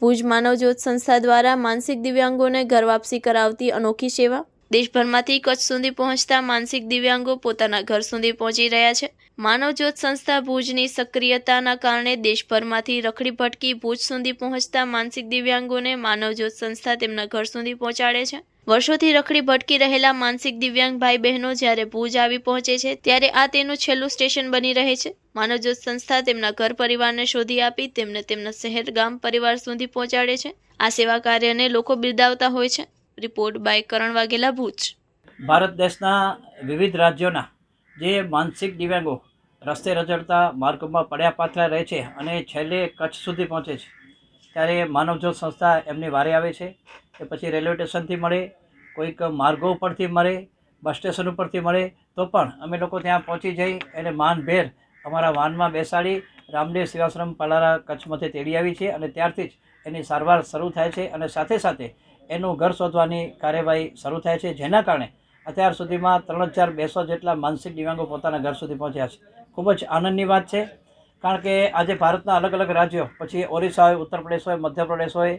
ભુજ માનવજ્યોત સંસ્થા દ્વારા માનસિક દિવ્યાંગોને ઘર વાપસી કરાવતી અનોખી સેવા. દેશભરમાંથી કચ્છ સુધી પહોંચતા માનસિક દિવ્યાંગો પોતાના ઘર સુધી પહોંચી રહ્યા છે. માનવજ્યોત સંસ્થા ભુજની સક્રિયતાના કારણે દેશભરમાંથી રખડી ભટકી ભુજ સુધી પહોંચતા માનસિક દિવ્યાંગોને માનવજ્યોત સંસ્થા તેમના ઘર સુધી પહોંચાડે છે. વર્ષોથી રખડી ભટકી રહેલા માનસિક દિવ્યાંગ ભાઈ બહેનો જ્યારે ભુજ આવી પહોંચે છે, ત્યારે આ તેનું છેલ્લું સ્ટેશન બની રહે છે. માનવજ્યોત સંસ્થા તેમના ઘર પરિવારને શોધી આપી, તેમને તેમના શહેર, ગામ, પરિવાર સુધી પહોંચાડે છે. આ સેવા કાર્યને લોકો બિરદાવતા હોય છે. Report by Karan Vaghela, Bhuj. Bharat દેશના વિવિધ રાજ્યોના જે માનસિક દિવ્યાંગો રસ્તે રજડતા માર્ગોમાં પડ્યા પાત્ર રહે છે અને છેલ્લે કચ્છ સુધી પહોંચે છે, ત્યારે માનવજ્યોત સંસ્થા એમની વારે આવે છે કે પછી રેલવે સ્ટેશનથી મળે કોઈક માર્ગો ઉપરથી મળે બસ સ્ટેશન ઉપરથી મળે તો પણ અમે લોકો ત્યાં પહોંચી જઈ એને માનભેર અમારા વાનમાં બેસાડી રામદેવ સેવાશ્રમ પલારા કચ્છમાંથી તેડી આવી છે અને ત્યારથી જ એની સારવાર શરૂ થાય છે અને સાથે સાથે એનું ઘર શોધવાની કાર્યવાહી શરૂ થાય છે, જેના કારણે અત્યાર સુધીમાં ત્રણ હજાર બેસો જેટલા માનસિક દિવ્યાંગો પોતાના ઘર સુધી પહોંચ્યા છે. ખૂબ જ આનંદની વાત છે, કારણ કે આજે ભારતના અલગ અલગ રાજ્યો, પછી ઓરિસ્સા હોય ઉત્તર પ્રદેશ હોય મધ્યપ્રદેશ હોય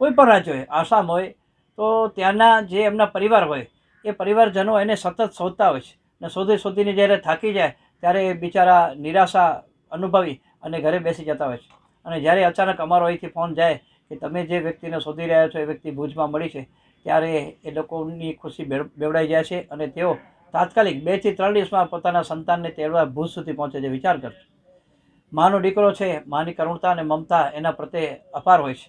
કોઈ પણ રાજ્ય હોય આસામ હોય તો ત્યાંના જે એમના પરિવાર હોય, એ પરિવારજનો એને સતત શોધતા હોય છે. ને શોધી શોધીને જ્યારે થાકી જાય, ત્યારે એ બિચારા નિરાશા અનુભવી અને ઘરે બેસી જતા હોય છે. અને જ્યારે અચાનક અમારો અહીંથી ફોન જાય કે તમે જે વ્યક્તિને શોધી રહ્યા છો, એ વ્યક્તિ ભુજમાં મળી છે, ત્યારે એ લોકોની ખુશી બેવડાઈ જાય છે અને તેઓ તાત્કાલિક બેથી ત્રણ દિવસમાં પોતાના સંતાનને તેડવા ભુજ સુધી પહોંચે છે, વિચાર કરજો. માનો દીકરો છે, માની કરુણતા અને મમતા એના પ્રત્યે અપાર હોય છે.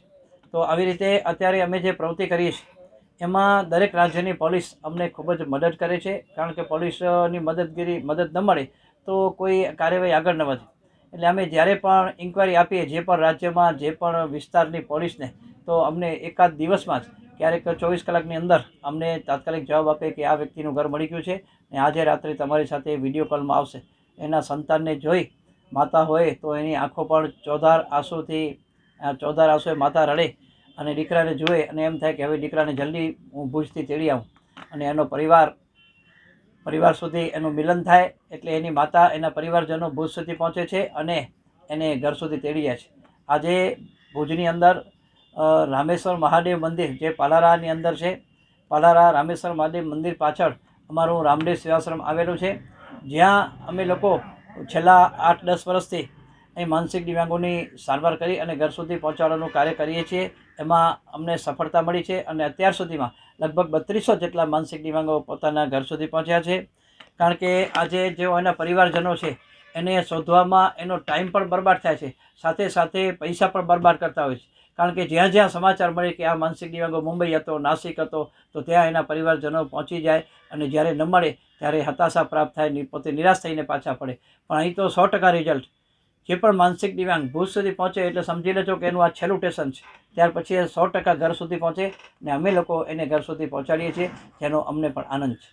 તો આવી રીતે અત્યારે અમે જે પ્રવૃત્તિ કરીએ છીએ એમાં દરેક રાજ્યની પોલીસ અમને ખૂબ જ મદદ કરે છે. કારણ કે પોલીસની મદદગીરી મદદ ન મળે તો કોઈ કાર્યવાહી આગળ ન વધે. એટલે અમે જ્યારે પણ ઇન્કવાયરી આપીએ જે પણ રાજ્યમાં, જે પણ વિસ્તારની પોલીસને, તો અમને એકાદ દિવસમાં જ ક્યારેક ચોવીસ કલાકની અંદર અમને તાત્કાલિક જવાબ આપે કે આ વ્યક્તિનું ઘર મળી ગયું છે ને આજે રાત્રે તમારી સાથે વીડિયો કોલમાં આવશે. એના સંતાનને જોઈ માતા હોય તો એની આંખો પણ ચોધાર આંસુથી, ચોધાર આંસુએ માતા રડે અને દીકરાને જુએ અને એમ થાય કે હવે દીકરાને જલ્દી હું ભુજથી તેડી આવું. અને એનો પરિવાર પરિવાર સુધી એનું મિલન થાય એટલે એની માતા, એના પરિવારજનો ભુજ સુધી પહોંચે છે અને એને ઘર સુધી તેડી જાય છે. આજે ભુજની અંદર રામેશ્વર મહાદેવ મંદિર જે પાલારાની અંદર છે, પાલારા રામેશ્વર મહાદેવ મંદિર પાછળ અમારું રામદેવ સેવાશ્રમ આવેલું છે. જ્યાં અમે લોકો છેલ્લા આઠ દસ વર્ષથી અહીં માનસિક દિવ્યાંગોની સારવાર કરી અને ઘર સુધી પહોંચાડવાનું કાર્ય કરીએ છીએ. એમાં અમને સફળતા મળી છે અને અત્યાર સુધીમાં લગભગ બત્રીસો જેટલા માનસિક દિવ્યાંગો પોતાના ઘર સુધી પહોંચ્યા છે. કારણ કે આજે જેઓ એના પરિવારજનો છે, એને શોધવામાં એનો ટાઈમ પણ બરબાદ થાય છે. સાથે સાથે પૈસા પણ બરબાદ કરતા હોય છે. કારણ કે જ્યાં જ્યાં સમાચાર મળે કે આ માનસિક દિવ્યાંગો મુંબઈ હતો, નાસિક હતો, તો ત્યાં એના પરિવારજનો પહોંચી જાય અને જ્યારે ન મળે ત્યારે હતાશા પ્રાપ્ત થાય પોતે નિરાશ થઈને પાછા પડે પણ અહીં તો સો ટકા રિઝલ્ટ જે પણ માનસિક દિવ્યાંગ ભુજ સુધી પહોંચે એટલે સમજી લેજો કે એનું આ છેલ્લું સ્ટેશન છે. ત્યાર પછી એ સો ટકા ઘર સુધી પહોંચે ને અમે લોકો એને ઘર સુધી પહોંચાડીએ છીએ, જેનો અમને પણ આનંદ છે.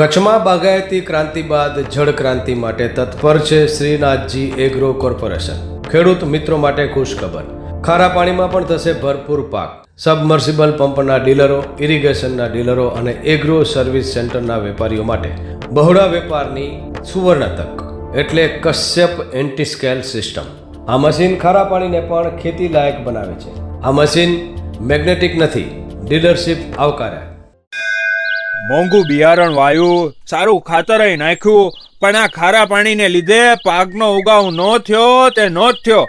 કચ્છમાં બાગાયતી ક્રાંતિ બાદ જળ ક્રાંતિ માટે તત્પર છે શ્રીનાથજી એગ્રો કોર્પોરેશન. ખેડૂત મિત્રો માટે ખુશખબર ખારા પાણીમાં પણ થશે ભરપૂર પાક. સબમર્સિબલ પંપના ડીલરો, ઇરિગેશનના ડીલરો અને એગ્રો સર્વિસ સેન્ટરના વેપારીઓ માટે બહોળા વેપારની સુવર્ણ તક એટલે કશ્યપ એન્ટી સ્કેલ સિસ્ટમ. આ મશીન ખારા પાણીને પણ ખેતી લાયક બનાવે છે. આ મશીન મેગ્નેટિક નથી, ડીલરશીપ આવકારે. મોંઘું બિયારણ વાયું, સારું ખાતર નાખ્યું, પણ આ ખારા પાણીને લીધે પાકનો ઉગાવ ન થયો તે ન થયો.